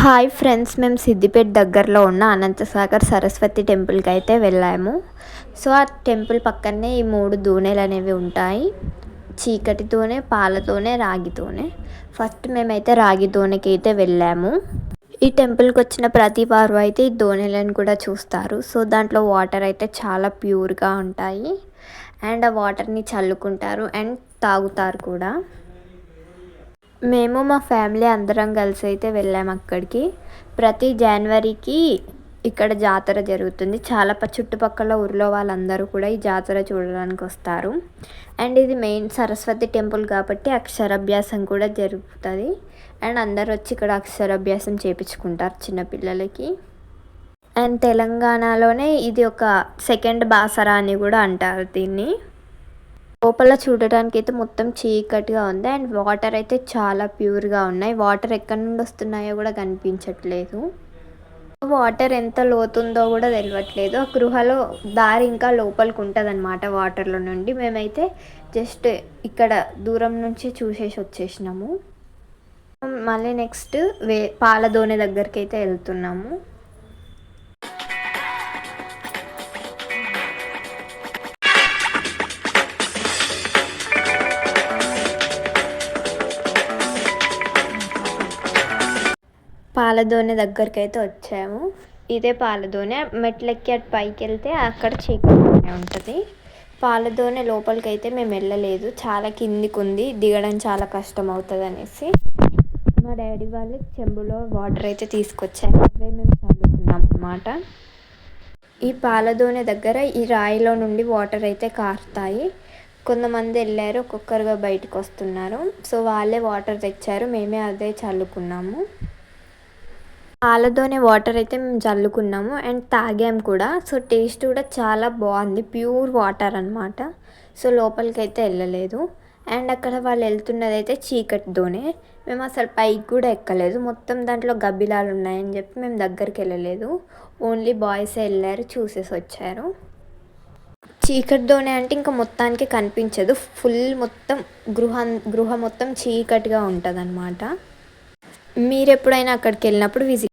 Hi friends మేము సిద్దిపేట దగ్గరలో ఉన్న అనంతసాగర్ సరస్వతి టెంపుల్కి అయితే వెళ్ళాము. సో ఆ టెంపుల్ పక్కనే ఈ మూడు దూనెలు అనేవి ఉంటాయి. చీకటితోనే పాలతోనే రాగితోనే ఫస్ట్ మేమైతే రాగి దోణికి అయితే వెళ్ళాము. ఈ టెంపుల్కి వచ్చిన ప్రతి వారు అయితే ఈ దోణెలను కూడా చూస్తారు. సో దాంట్లో వాటర్ అయితే చాలా ప్యూర్గా ఉంటాయి. అండ్ ఆ వాటర్ని చల్లుకుంటారు అండ్ తాగుతారు కూడా. మేము మా ఫ్యామిలీ అందరం కలిసి అయితే వెళ్ళాము అక్కడికి. ప్రతి జనవరికి ఇక్కడ జాతర జరుగుతుంది. చాలా చుట్టుపక్కల ఊర్లో వాళ్ళందరూ కూడా ఈ జాతర చూడడానికి వస్తారు. అండ్ ఇది మెయిన్ సరస్వతి టెంపుల్ కాబట్టి అక్షరాభ్యాసం కూడా జరుగుతుంది. అండ్ అందరు వచ్చి ఇక్కడ అక్షరాభ్యాసం చేయించుకుంటారు చిన్నపిల్లలకి అండ్ తెలంగాణలోనే ఇది ఒక సెకండ్ బాసరా అని కూడా అంటారు దీన్ని. లోపల చూడడానికి అయితే మొత్తం చీకటిగా ఉంది. అండ్ వాటర్ అయితే చాలా ప్యూర్గా ఉన్నాయి. వాటర్ ఎక్కడి నుండి వస్తున్నాయో కూడా కనిపించట్లేదు. వాటర్ ఎంత లోతుందో కూడా తెలియట్లేదు ఆ గృహలో దారి ఇంకా లోపలికి ఉంటుంది అనమాట వాటర్లో నుండి. మేమైతే జస్ట్ ఇక్కడ దూరం నుంచి చూసేసి వచ్చేసినాము. మళ్ళీ నెక్స్ట్ వే పాలదోనె దగ్గరికి అయితే వెళ్తున్నాము. పాలదోనె దగ్గరికి అయితే వచ్చాము. ఇదే పాలదోనె మెట్లెక్కి అటు పైకి వెళ్తే అక్కడ చీకటి ఉంటుంది. పాలదోనె లోపలికి అయితే మేము వెళ్ళలేదు. చాలా కిందికి ఉంది దిగడం చాలా కష్టం అవుతుంది అనేసి మా డాడీ వాళ్ళు చెంబులో వాటర్ అయితే తీసుకొచ్చారు. అవే మేము చదువుకున్నాం అన్నమాట. ఈ పాలదోనె దగ్గర ఈ రాయిలో నుండి వాటర్ అయితే కారుతాయి. కొంతమంది వెళ్ళారు ఒక్కొక్కరుగా బయటకు వస్తున్నారు సో వాళ్ళే వాటర్ తెచ్చారు. మేమే అదే చల్లుకున్నాము. పాలతోనే వాటర్ అయితే మేము చల్లుకున్నాము అండ్ తాగాము కూడా. సో టేస్ట్ కూడా చాలా బాగుంది. ప్యూర్ వాటర్ అనమాట సో లోపలికి అయితే వెళ్ళలేదు. అండ్ అక్కడ వాళ్ళు వెళ్తున్నది అయితే చీకటితోనే మేము అసలు పైకి కూడా ఎక్కలేదు. మొత్తం దాంట్లో గబ్బిలాలు ఉన్నాయని చెప్పి మేము దగ్గరికి వెళ్ళలేదు. ఓన్లీ బాయ్స్ వెళ్ళారు చూసేసి వచ్చారు. చీకటితోనే అంటే ఇంకా మొత్తానికి కనిపించదు. ఫుల్ మొత్తం గృహ గృహ మొత్తం చీకటిగా ఉంటుంది మీరు ఎప్పుడైనా అక్కడికి వెళ్ళినప్పుడు విజిట్